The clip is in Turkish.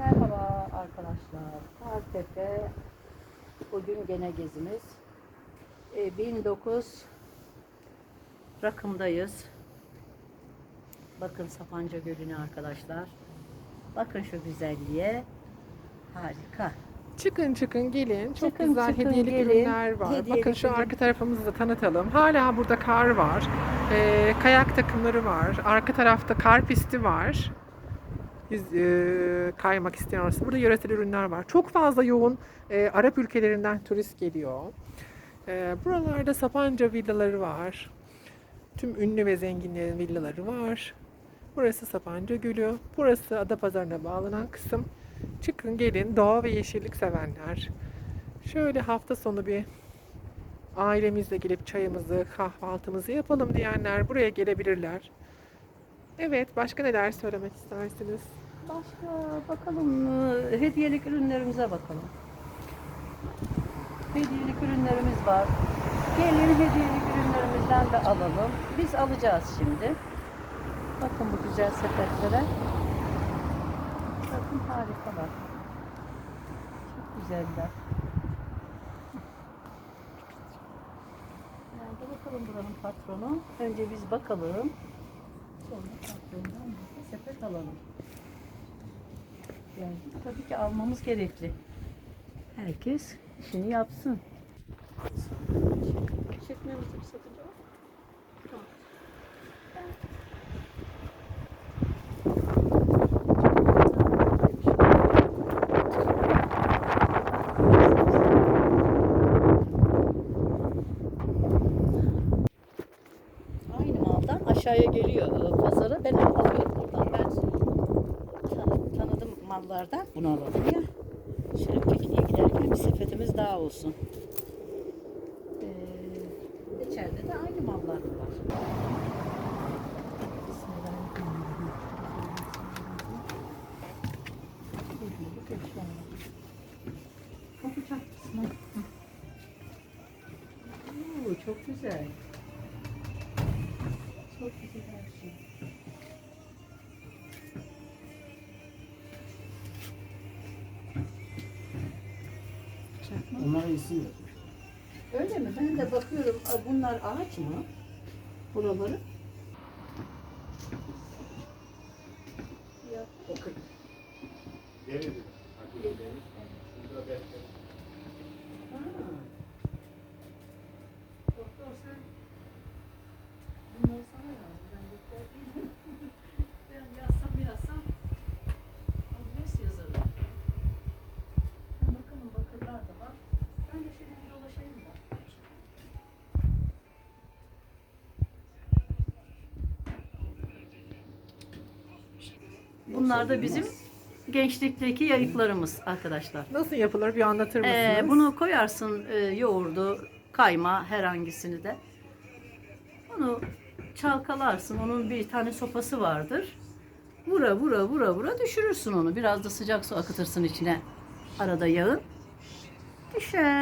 Merhaba arkadaşlar. Kartepe. Bugün gene gezimiz. Ee, 1009 rakımdayız. Bakın Sapanca Gölü'ne arkadaşlar. Bakın şu güzelliğe. Harika. Çıkın çıkın gelin. Çok Çıkın, güzel çıkın, hediyelik gelin. ürünler var. Hediyelik Bakın şu ürün. arka tarafımızı da tanıtalım. Hala burada kar var. Ee, kayak takımları var. Arka tarafta kar pisti var. Yüz, e, kaymak isteyen varsa. Burada yöresel ürünler var. Çok fazla yoğun e, Arap ülkelerinden turist geliyor. E, buralarda Sapanca villaları var. Tüm ünlü ve zenginlerin villaları var. Burası Sapanca Gölü. Burası Adapazarı'na bağlanan kısım. Çıkın gelin doğa ve yeşillik sevenler. Şöyle hafta sonu bir ailemizle gelip çayımızı, kahvaltımızı yapalım diyenler buraya gelebilirler. Evet, başka neler söylemek istersiniz? Başka bakalım hediyelik ürünlerimize bakalım. Hediyelik ürünlerimiz var. Gelin hediyelik ürünlerimizden de alalım. Biz alacağız şimdi. Bakın bu güzel sepetlere. Bakın harikalar. Çok güzeller. Nerede bakalım buranın patronu? Önce biz bakalım. Sonra patrondan de sepet alalım. Yani tabii ki almamız gerekli. Herkes işini yapsın. Çekmemizi bir satıcı. Aynı maldan aşağıya geliyor e, pazara. Ben alıyorum mallardan. Bunu alalım ya. Şöyle pikniğe giderken bir sepetimiz daha olsun. Ee, içeride de aynı mallar var. Oo, çok güzel. Çok güzel her şey. Onlara isim yapmış. Öyle mi? Ben de bakıyorum. Aa, Bunlar ağaç mı? Buraları. Ya, bakın. Ha. Doktor sen bunları sana lazım. Ben doktor değilim. ben yazsam yazsam adres yazarım. Ha, bakalım bakırlar da var. Ben de şöyle bir dolaşayım da. Bunlar da bizim gençlikteki yayıklarımız arkadaşlar. Nasıl yapılır bir anlatır mısınız? Ee, bunu koyarsın e, yoğurdu, kayma herhangisini de. Onu çalkalarsın. Onun bir tane sopası vardır. Vura vura vura vura düşürürsün onu. Biraz da sıcak su akıtırsın içine. Arada yağın. Düşer.